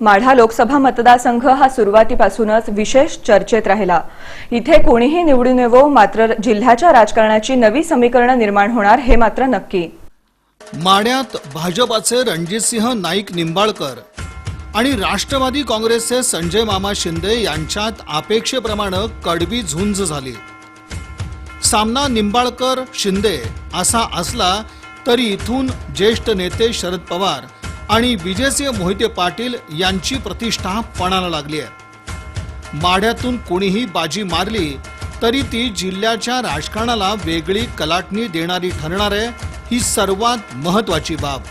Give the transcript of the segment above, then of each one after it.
माढा लोकसभा मतदारसंघ हा सुरुवातीपासूनच विशेष चर्चेत राहिला. इथे कोणीही निवडून येवो मात्र जिल्ह्याच्या राजकारणाची नवी समीकरणं निर्माण होणार हे मात्र नक्की. माड्यात भाजपाचे रणजितसिंह नाईक निंबाळकर आणि राष्ट्रवादी काँग्रेसचे संजय मामा शिंदे यांच्यात अपेक्षेप्रमाणे कडवी झुंज झाली. सामना निंबाळकर शिंदे असा असला तरी इथून ज्येष्ठ नेते शरद पवार आणि विजयसिंह मोहिते पाटील यांची प्रतिष्ठा पणाला लागली आहे. माढ्यातून कोणीही बाजी मारली तरी ती जिल्ह्याच्या राजकारणाला वेगळी कलाटणी देणारी ठरणार आहे ही सर्वात महत्वाची बाब.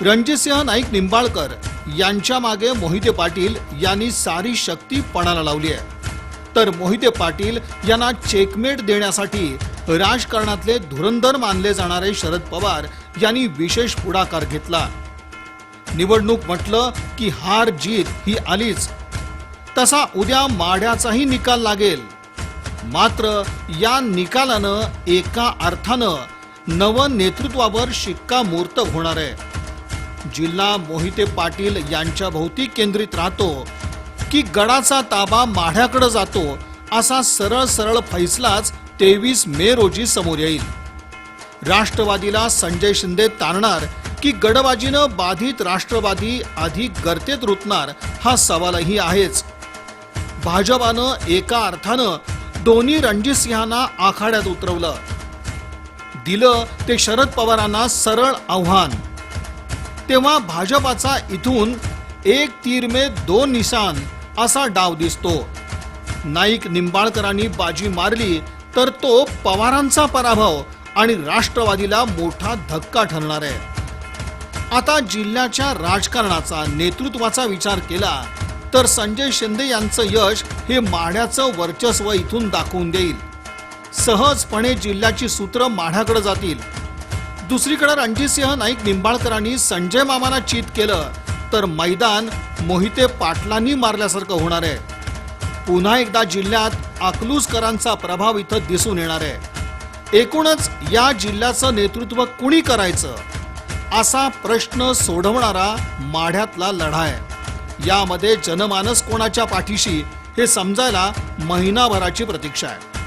रणजितसिंह नाईक निंबाळकर यांच्या मागे मोहिते पाटील यांनी सारी शक्ती पणाला लावली आहे. तर मोहिते पाटील यांना चेकमेट देण्यासाठी राजकारणातले धुरंधर मानले जाणारे शरद पवार यांनी विशेष पुढाकार घेतला. निवडणूक म्हटलं की हार जीत ही आलीच. तसा उद्या माढ्याचाही निकाल लागेल. मात्र या निकालानं एका अर्थानं नव नेतृत्वावर शिक्कामोर्तब होणार आहे. जिल्हा मोहिते पाटील यांच्या भोवती केंद्रित राहतो की गडाचा ताबा माढ्याकडे जातो असा सरळ सरळ फैसलाच तेवीस मे रोजी समोर येईल. राष्ट्रवादीला संजय शिंदे ताणणार की गडबाजीनं बाधित राष्ट्रवादी अधिक गर्तेत रुतणार हा सवालही आहेच. भाजपानं एका अर्थानं दोन्ही रणजित सिंहांना आखाड्यात उतरवलं. दिलं ते शरद पवारांना सरळ आव्हान. तेव्हा भाजपाचा इथून एक तीर मे दोन निशान असा डाव दिसतो. नाईक निंबाळकरांनी बाजी मारली तर तो पवारांचा पराभव आणि राष्ट्रवादीला मोठा धक्का ठरणार आहे. आता जिल्ह्याच्या राजकारणाचा नेतृत्वाचा विचार केला तर संजय शिंदे यांचं यश हे माढ्याचं वर्चस्व इथून दाखवून देईल. सहजपणे जिल्ह्याची सूत्र माढ्याकडे जातील. दुसरीकडे रणजितसिंह नाईक निंबाळकरांनी संजय मामाना चित केलं तर मैदान मोहिते पाटलांनी मारल्यासारखं होणार आहे. पुन्हा एकदा जिल्ह्यात आकलूसकरांचा प्रभाव इथं दिसून येणार आहे. एकूणच या जिल्ह्याचं नेतृत्व कुणी करायचं? असा प्रश्न सोडवणारा माढ्यातला लढा आहे. यामध्ये जनमानस कोणाच्या पाठीशी हे समजायला महिनाभराची प्रतीक्षा आहे.